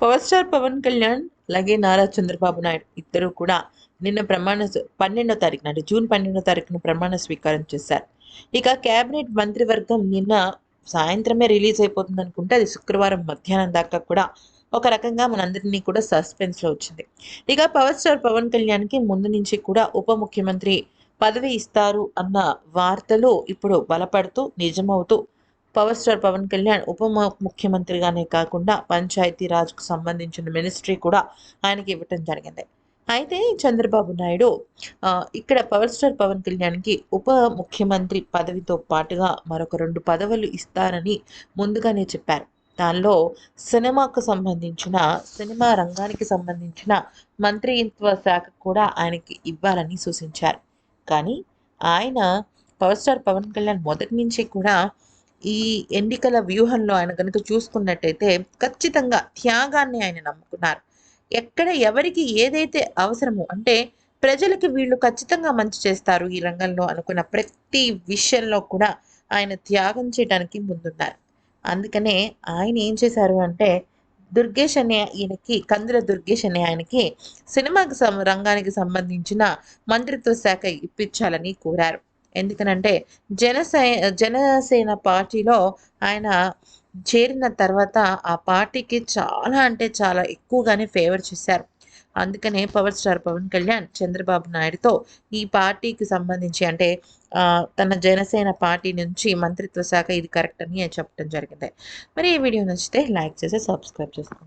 Power star Pawan Kalyan అలాగే నారా చంద్రబాబు నాయుడు ఇద్దరు కూడా నిన్న ప్రమాణ పన్నెండో తారీఖున అంటే జూన్ పన్నెండో తారీఖున ప్రమాణ స్వీకారం చేశారు. ఇక కేబినెట్ మంత్రివర్గం నిన్న సాయంత్రమే రిలీజ్ అయిపోతుంది అనుకుంటే అది శుక్రవారం మధ్యాహ్నం దాకా కూడా ఒక రకంగా మనందరినీ కూడా సస్పెన్స్లో వచ్చింది. ఇక పవర్ స్టార్ పవన్ కళ్యాణ్కి ముందు నుంచి కూడా ఉప ముఖ్యమంత్రి పదవి ఇస్తారు అన్న వార్తలు ఇప్పుడు బలపడుతూ నిజమవుతూ పవర్ స్టార్ పవన్ కళ్యాణ్ ఉప ముఖ్యమంత్రిగానే కాకుండా పంచాయతీ రాజ్కు సంబంధించిన మినిస్ట్రీ కూడా ఆయనకి ఇవ్వటం జరిగింది. అయితే చంద్రబాబు నాయుడు ఇక్కడ పవర్ స్టార్ పవన్ కళ్యాణ్కి ఉప ముఖ్యమంత్రి పదవితో పాటుగా మరొక రెండు పదవులు ఇస్తారని ముందుగానే చెప్పారు. దానిలో సినిమాకు సంబంధించిన సినిమా రంగానికి సంబంధించిన మంత్రిత్వ శాఖ కూడా ఆయనకి ఇవ్వాలని సూచించారు. కానీ ఆయన పవర్ స్టార్ పవన్ కళ్యాణ్ మొదటి నుంచి కూడా ఈ ఎన్నికల వ్యూహంలో ఆయన కనుక చూసుకున్నట్టయితే ఖచ్చితంగా త్యాగాన్ని ఆయన నమ్ముకున్నారు. ఎక్కడ ఎవరికి ఏదైతే అవసరమో అంటే ప్రజలకి వీళ్ళు ఖచ్చితంగా మంచి చేస్తారు ఈ రంగంలో అనుకున్న ప్రతి విషయంలో కూడా ఆయన త్యాగం చేయడానికి ముందున్నారు. అందుకనే ఆయన ఏం చేశారు అంటే దుర్గేష్ అనే ఈయనకి కందుల దుర్గేష్ అనే ఆయనకి సినిమాకి సం- రంగానికి సంబంధించిన మంత్రిత్వ శాఖ ఇప్పించాలని కోరారు. ఎందుకనంటే జనసే జనసేన పార్టీలో ఆయన చేరిన తర్వాత ఆ పార్టీకి చాలా అంటే చాలా ఎక్కువగానే ఫేవర్ చేశారు. అందుకనే పవర్ స్టార్ పవన్ కళ్యాణ్ చంద్రబాబు నాయుడుతో ఈ పార్టీకి సంబంధించి అంటే తన జనసేన పార్టీ నుంచి మంత్రిత్వ శాఖ ఇది కరెక్ట్ అని చెప్పడం జరిగింది. మరి ఈ వీడియో నచ్చితే లైక్ చేసి సబ్స్క్రైబ్ చేసుకోండి.